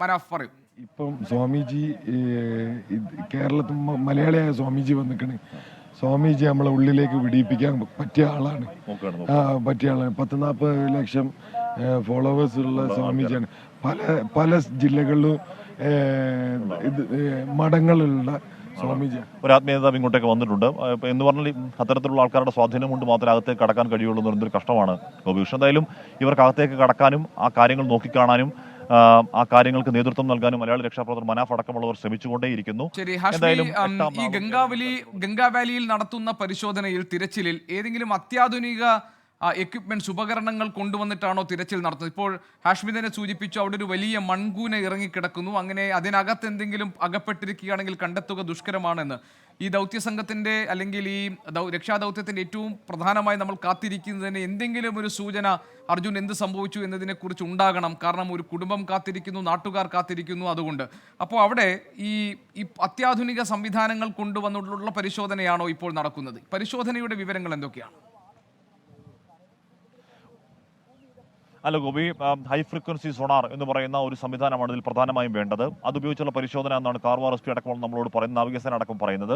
മനാഫ് പറയും ഇപ്പം സ്വാമിജി കേരളത്തിൽ മലയാളിയായ സ്വാമിജി വന്നിക്കണ്. സ്വാമിജി നമ്മളെ ഉള്ളിലേക്ക് വിടിയിപ്പിക്കാൻ പറ്റിയ ആളാണ്. പറ്റിയ ആളാണ്. പത്ത് നാൽപ്പത് ലക്ഷം ഫോളോവേഴ്സ് ഉള്ള സ്വാമിജിയാണ്. പല പല ജില്ലകളിലും ഇത് മഠങ്ങളിലുള്ള മഠങ്ങളുള്ള ഒരു ആത്മീയത ഇങ്ങോട്ടേക്ക് വന്നിട്ടുണ്ട്. എന്ന് പറഞ്ഞാൽ അത്തരത്തിലുള്ള ആൾക്കാരുടെ സ്വാധീനം കൊണ്ട് മാത്രമേ അകത്തേക്ക് കടക്കാൻ കഴിയുള്ളൂ എന്ന് പറയുന്നൊരു കഷ്ടമാണ് ഗോപി എന്തായാലും ഇവർക്ക് അകത്തേക്ക് കടക്കാനും ആ കാര്യങ്ങൾ നോക്കിക്കാണാനും ആ, കാര്യങ്ങൾക്ക് നേതൃത്വം നൽകാനും മലയാളി രക്ഷാപ്രവർത്തകർ മനാഫ് അടക്കമുള്ളവർ ശ്രമിച്ചുകൊണ്ടേയിരിക്കുന്നു. ശരി ഈ ഗംഗാവലി ഗംഗാവാലിയിൽ നടത്തുന്ന പരിശോധനയിൽ തിരച്ചിലിൽ ഏതെങ്കിലും അത്യാധുനിക എക്യുപ്മെന്റ്സ് ഉപകരണങ്ങൾ കൊണ്ടുവന്നിട്ടാണോ തിരച്ചിൽ നടത്തുന്നത്? ഇപ്പോൾ ഹാഷ്മിദിനെ സൂചിപ്പിച്ചു അവിടെ ഒരു വലിയ മൺകൂന ഇറങ്ങിക്കിടക്കുന്നു. അങ്ങനെ അതിനകത്ത് എന്തെങ്കിലും അകപ്പെട്ടിരിക്കുകയാണെങ്കിൽ കണ്ടെത്തുക ദുഷ്കരമാണെന്ന്. ഈ ദൗത്യ സംഘത്തിന്റെ അല്ലെങ്കിൽ ഈ രക്ഷാദൗത്യത്തിന്റെ ഏറ്റവും പ്രധാനമായി നമ്മൾ കാത്തിരിക്കുന്നതിന് എന്തെങ്കിലും ഒരു സൂചന അർജുൻ എന്ത് സംഭവിച്ചു എന്നതിനെക്കുറിച്ച് ഉണ്ടാകണം. കാരണം ഒരു കുടുംബം കാത്തിരിക്കുന്നു നാട്ടുകാർ കാത്തിരിക്കുന്നു അതുകൊണ്ട്. അപ്പോൾ അവിടെ ഈ ഈ അത്യാധുനിക സംവിധാനങ്ങൾ കൊണ്ടുവന്നിട്ടുള്ള പരിശോധനയാണോ ഇപ്പോൾ നടക്കുന്നത്? പരിശോധനയുടെ വിവരങ്ങൾ എന്തൊക്കെയാണ്? അല്ല ഗോപി ഹൈ ഫ്രീക്വൻസി സോണാർ എന്ന് പറയുന്ന ഒരു സംവിധാനമാണ് ഇതിൽ പ്രധാനമായും വേണ്ടത്. അതുപയോഗിച്ചുള്ള പരിശോധന എന്നാണ് കാർവാർ എസ് പി അടക്കം നമ്മളോട് പറയുന്നത് നാവികസേന അടക്കം പറയുന്നത്.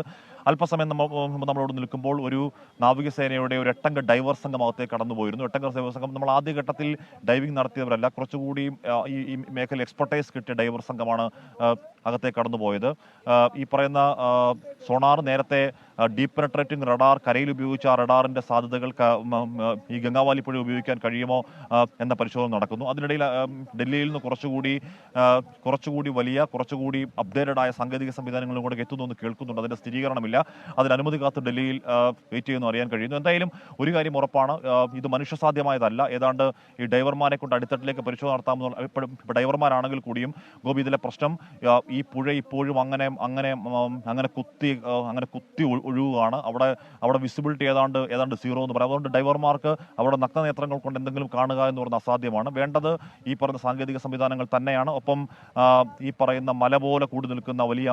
അല്പസമയം നമ്മൾ നമ്മളോട് നിൽക്കുമ്പോൾ ഒരു നാവികസേനയുടെ ഒരു എട്ടംഗ ഡൈവർ സംഘം കടന്നുപോയിരുന്നു. കടന്നു പോയിരുന്നു എട്ടംഗ ഡൈവർ സംഘം നമ്മൾ ആദ്യഘട്ടത്തിൽ ഡൈവിംഗ് നടത്തിയവരല്ല കുറച്ചുകൂടി ഈ മേഖല എക്സ്പെർട്ടൈസ് കിട്ടിയ ഡൈവർ സംഘമാണ് അകത്തേക്ക് കടന്നു പോയത് ഈ പറയുന്ന സോണാർ നേരത്തെ ഡീപ് പെനട്രേറ്റിംഗ് റഡാർ കരയിൽ ഉപയോഗിച്ച ആ റഡാറിന്റെ സാധ്യതകൾ ഈ ഗംഗാവാലി പുഴ ഉപയോഗിക്കാൻ കഴിയുമോ എന്ന പരിശോധന നടക്കുന്നു. അതിനിടയിൽ ഡൽഹിയിൽ നിന്ന് കുറച്ചുകൂടി കുറച്ചുകൂടി വലിയ കുറച്ചുകൂടി അപ്ഡേറ്റഡ് ആയ സാങ്കേതിക സംവിധാനങ്ങളും കൂടെ എത്തുന്നു എന്ന് കേൾക്കുന്നുണ്ട്. അതിന്റെ സ്ഥിരീകരണമില്ല. അതിന് അനുമതി കാത്ത് ഡൽഹിയിൽ വെയിറ്റ് ചെയ്യുന്നു അറിയാൻ കഴിയുന്നു. എന്തായാലും ഒരു കാര്യം ഉറപ്പാണ് ഇത് മനുഷ്യസാധ്യമായതല്ല. ഏതാണ്ട് ഈ ഡ്രൈവർമാരെ കൊണ്ട് അടിത്തട്ടിലേക്ക് പരിശോധന നടത്താമെന്നുള്ള ഡ്രൈവർമാരാണെങ്കിൽ കൂടിയും ഗോപി ഇതിലെ പ്രശ്നം ഈ പുഴ ഇപ്പോഴും അങ്ങനെ അങ്ങനെ അങ്ങനെ കുത്തി അങ്ങനെ കുത്തി ഒഴു- ഒഴുകുകയാണ്. അവിടെ അവിടെ വിസിബിലിറ്റി ഏതാണ്ട് ഏതാണ്ട് സീറോ എന്ന് പറയാം. അതുകൊണ്ട് ഡൈവർമാർക്ക് അവിടെ നഗ്നനേത്രങ്ങൾ കൊണ്ട് എന്തെങ്കിലും കാണുക എന്ന് പറയുന്നത് അസാധ്യമാണ്. വേണ്ടത് ഈ പറയുന്ന സാങ്കേതിക സംവിധാനങ്ങൾ തന്നെയാണ്. ഒപ്പം ഈ പറയുന്ന മല പോലെ കൂടി നിൽക്കുന്ന വലിയ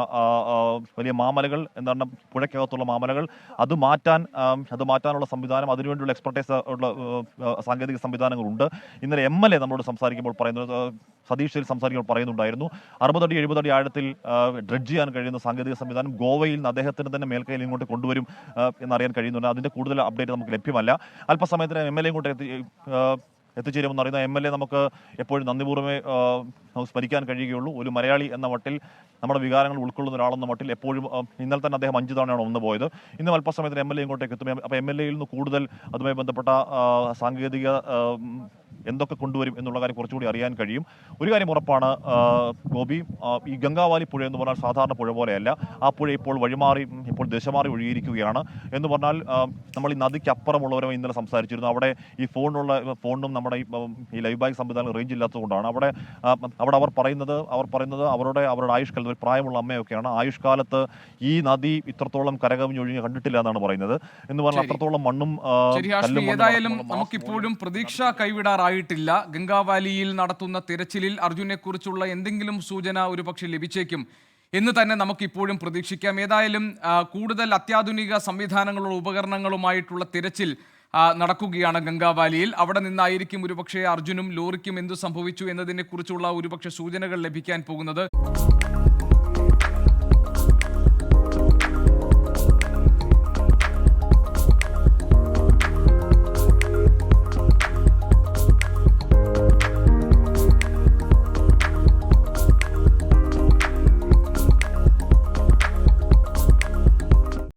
വലിയ മാമലകൾ എന്താണ് പുഴയ്ക്കകത്തുള്ള മാമലകൾ അത് മാറ്റാൻ അത് മാറ്റാനുള്ള സംവിധാനം അതിനുവേണ്ടിയുള്ള എക്സ്പെർട്ടൈസ് ഉള്ള സാങ്കേതിക സംവിധാനങ്ങളുണ്ട്. ഇന്നലെ എം എൽ എ നമ്മളോട് സംസാരിക്കുമ്പോൾ പറയുന്നത് സതീഷിൽ സംസാരിക്കുമ്പോൾ പറയുന്നുണ്ടായിരുന്നു. അറുപതടി എഴുപതടി ആഴത്തിൽ ഡ്രഡ്ജ് ചെയ്യാൻ കഴിയുന്ന സാങ്കേതിക സംവിധാനം ഗോവയിൽ നിന്ന് അദ്ദേഹത്തിന് തന്നെ മേൽക്കൈയിൽ ഇങ്ങോട്ട് കൊണ്ടുവരും എന്നറിയാൻ കഴിയുന്നുണ്ട്. അതിന്റെ കൂടുതൽ അപ്ഡേറ്റ് നമുക്ക് ലഭ്യമല്ല. അല്പസമയത്തിന് എം എൽ എ ഇങ്ങോട്ട് എത്തി എത്തിച്ചേരുമെന്ന് അറിയുന്ന എം എൽ എ നമുക്ക് എപ്പോഴും നന്ദിപൂർവമേ നമുക്ക് സ്മരിക്കാൻ കഴിയുകയുള്ളൂ. ഒരു മലയാളി എന്ന മട്ടിൽ നമ്മുടെ വികാരങ്ങൾ ഉൾക്കൊള്ളുന്ന ഒരാളെന്ന മട്ടിൽ എപ്പോഴും ഇന്നലെ തന്നെ അദ്ദേഹം അഞ്ച് തവണയാണ് ഒന്ന് പോയത്. ഇന്നും അല്പസമയത്തിന് എം എൽ എ ഇങ്ങോട്ടേക്ക് എത്തും. അപ്പോൾ എം എൽ എയിൽ നിന്ന് കൂടുതൽ അതുമായി ബന്ധപ്പെട്ട സാങ്കേതിക എന്തൊക്കെ കൊണ്ടുവരും എന്നുള്ള കാര്യം കുറച്ചുകൂടി അറിയാൻ കഴിയും. ഒരു കാര്യം ഉറപ്പാണ് ഗോപി ഈ ഗംഗാവാലി പുഴ എന്ന് പറഞ്ഞാൽ സാധാരണ പുഴ പോലെയല്ല. ആ പുഴ ഇപ്പോൾ വഴിമാറി ഇപ്പോൾ ദശമാറി ഒഴുകിയിരിക്കുകയാണ്. എന്ന് പറഞ്ഞാൽ നമ്മൾ ഈ നദിക്ക് അപ്പുറമുള്ളവരെ ഇന്നലെ സംസാരിച്ചിരുന്നു. അവിടെ ഈ ഫോണിലുള്ള ഫോണിനും നമ്മുടെ ഈ, ലൈവ് ബാങ്ക് സംവിധാനം റേഞ്ച് ഇല്ലാത്തതുകൊണ്ടാണ്. അവിടെ അവിടെ അവർ പറയുന്നത് അവർ പറയുന്നത് അവരുടെ അവരുടെ ആയുഷ്കാലത്ത് ഒരു പ്രായമുള്ള അമ്മയൊക്കെയാണ്. ആയുഷ്കാലത്ത് ഈ നദി ഇത്രത്തോളം കരകവിഞ്ഞൊഴുകി കണ്ടിട്ടില്ല എന്നാണ് പറയുന്നത്. എന്ന് പറഞ്ഞാൽ. അത്രത്തോളം മണ്ണും ഏതായാലും നമുക്കിപ്പോഴും പ്രതീക്ഷ കൈവിടാറായിട്ടില്ല ഗംഗാവാലിയിൽ നടത്തുന്ന തിരച്ചിലിൽ അർജുനെക്കുറിച്ചുള്ള എന്തെങ്കിലും സൂചന ഒരു പക്ഷേ ലഭിച്ചേക്കും എന്ന് തന്നെ നമുക്കിപ്പോഴും പ്രതീക്ഷിക്കാം. ഏതായാലും കൂടുതൽ അത്യാധുനിക സംവിധാനങ്ങളുള്ള ഉപകരണങ്ങളുമായിട്ടുള്ള തിരച്ചിൽ നടക്കുകയാണ് ഗംഗാവാലിയിൽ. അവിടെ നിന്നായിരിക്കും ഒരുപക്ഷെ അർജുനും ലോറിക്കും എന്തു സംഭവിച്ചു എന്നതിനെക്കുറിച്ചുള്ള ഒരുപക്ഷെ സൂചനകൾ ലഭിക്കാൻ പോകുന്നത്.